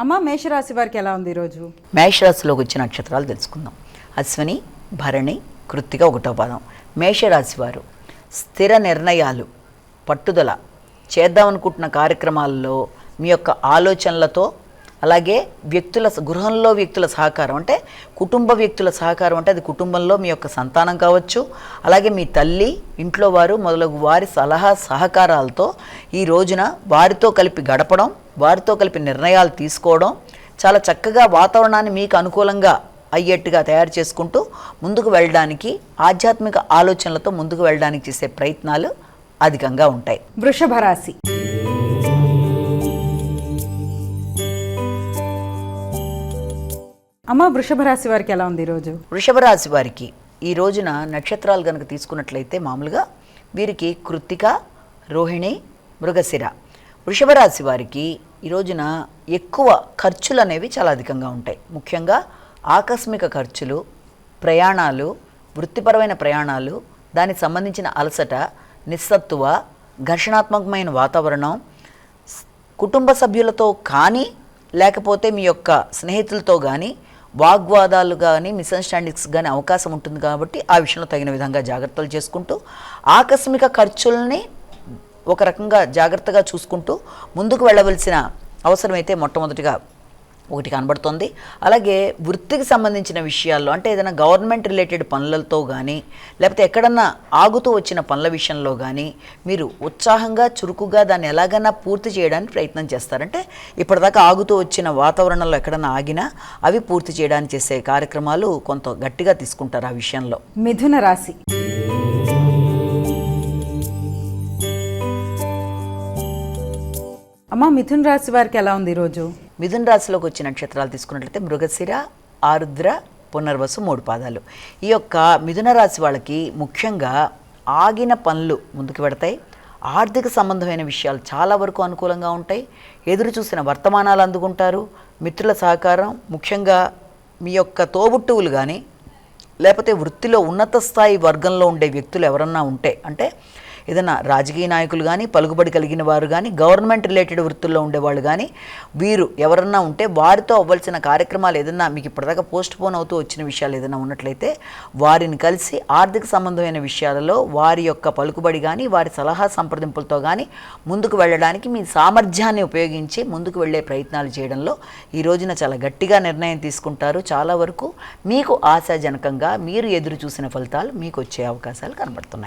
అమ్మ మేషరాశి వారికి ఎలా ఉంది ఈరోజు? మేషరాశిలోకి వచ్చే నక్షత్రాలు తెలుసుకుందాం. అశ్విని భరణి కృత్తిక ఒకటో పదం. మేషరాశి వారు స్థిర నిర్ణయాలు పట్టుదల చేద్దామనుకుంటున్న కార్యక్రమాల్లో మీ యొక్క ఆలోచనలతో అలాగే వ్యక్తుల గృహంలో వ్యక్తుల సహకారం అంటే కుటుంబ వ్యక్తుల సహకారం అంటే అది కుటుంబంలో మీ యొక్క సంతానం కావచ్చు అలాగే మీ తల్లి ఇంట్లో వారు మొదలగు వారి సలహా సహకారాలతో ఈ రోజున వారితో కలిపి గడపడం వారితో కలిపి నిర్ణయాలు తీసుకోవడం చాలా చక్కగా వాతావరణాన్ని మీకు అనుకూలంగా అయ్యేట్టుగా తయారు చేసుకుంటూ ముందుకు వెళ్ళడానికి ఆధ్యాత్మిక ఆలోచనలతో ముందుకు వెళ్ళడానికి చేసే ప్రయత్నాలు అధికంగా ఉంటాయి. వృషభ రాశి అమ్మ వృషభ రాశి వారికి ఎలా ఉంది ఈరోజు వృషభ రాశి వారికి ఈ రోజున నక్షత్రాలు కనుక తీసుకున్నట్లయితే మామూలుగా వీరికి కృత్తిక రోహిణి మృగశిర. వృషభ రాశి వారికి ఈ రోజున ఎక్కువ ఖర్చులు అనేవి చాలా అధికంగా ఉంటాయి. ముఖ్యంగా ఆకస్మిక ఖర్చులు ప్రయాణాలు వృత్తిపరమైన ప్రయాణాలు దానికి సంబంధించిన అలసట నిస్సత్తువ ఘర్షణాత్మకమైన వాతావరణం కుటుంబ సభ్యులతో కానీ లేకపోతే మీ యొక్క స్నేహితులతో కానీ వాగ్వాదాలు కానీ మిస్అండర్స్టాండింగ్స్ కానీ అవకాశం ఉంటుంది కాబట్టి ఆ విషయంలో తగిన విధంగా జాగ్రత్తలు చేసుకుంటూ ఆకస్మిక ఖర్చుల్ని ఒక రకంగా జాగ్రత్తగా చూసుకుంటూ ముందుకు వెళ్ళవలసిన అవసరమైతే మొట్టమొదటిగా ఒకటి కనబడుతుంది. అలాగే వృత్తికి సంబంధించిన విషయాల్లో అంటే ఏదైనా గవర్నమెంట్ రిలేటెడ్ పనులతో కానీ లేకపోతే ఎక్కడన్నా ఆగుతూ వచ్చిన పనుల విషయంలో కానీ మీరు ఉత్సాహంగా చురుకుగా దాన్ని ఎలాగైనా పూర్తి చేయడానికి ప్రయత్నం చేస్తారంటే ఇప్పటిదాకా ఆగుతూ వచ్చిన వాతావరణంలో ఎక్కడన్నా ఆగినా అవి పూర్తి చేయడానికి చేసే కార్యక్రమాలు కొంత గట్టిగా తీసుకుంటారు ఆ విషయంలో. మిథున రాశి. అమ్మ మిథున రాశి వారికి ఎలా ఉంది ఈరోజు? మిథున రాశిలోకి వచ్చిన నక్షత్రాలు తీసుకున్నట్లయితే మృగశిర ఆరుద్ర పునర్వసు మూడు పాదాలు. ఈ యొక్క మిథున రాశి వాళ్ళకి ముఖ్యంగా ఆగిన పనులు ముందుకు పెడతాయి. ఆర్థిక సంబంధమైన విషయాలు చాలా వరకు అనుకూలంగా ఉంటాయి. ఎదురు చూసిన వర్తమానాలు అందుకుంటారు. మిత్రుల సహకారం ముఖ్యంగా మీ యొక్క తోబుట్టువులు కానీ లేకపోతే వృత్తిలో ఉన్నత స్థాయి వర్గంలో ఉండే వ్యక్తులు ఎవరన్నా ఉంటే అంటే ఏదైనా రాజకీయ నాయకులు కానీ పలుకుబడి కలిగిన వారు కానీ గవర్నమెంట్ రిలేటెడ్ వృత్తుల్లో ఉండేవాళ్ళు కానీ వీరు ఎవరన్నా ఉంటే వారితో అవ్వాల్సిన కార్యక్రమాలు ఏదన్నా మీకు ఇప్పటిదాకా పోస్ట్ పోన్ అవుతూ వచ్చిన విషయాలు ఏదైనా ఉన్నట్లయితే వారిని కలిసి ఆర్థిక సంబంధమైన విషయాలలో వారి యొక్క పలుకుబడి కానీ వారి సలహా సంప్రదింపులతో కానీ ముందుకు వెళ్ళడానికి మీ సామర్థ్యాన్ని ఉపయోగించి ముందుకు వెళ్ళే ప్రయత్నాలు చేయడంలో ఈ రోజున చాలా గట్టిగా నిర్ణయం తీసుకుంటారు. చాలా వరకు మీకు ఆశాజనకంగా మీరు ఎదురు చూసిన ఫలితాలు మీకు వచ్చే అవకాశాలు కనబడుతున్నాయి.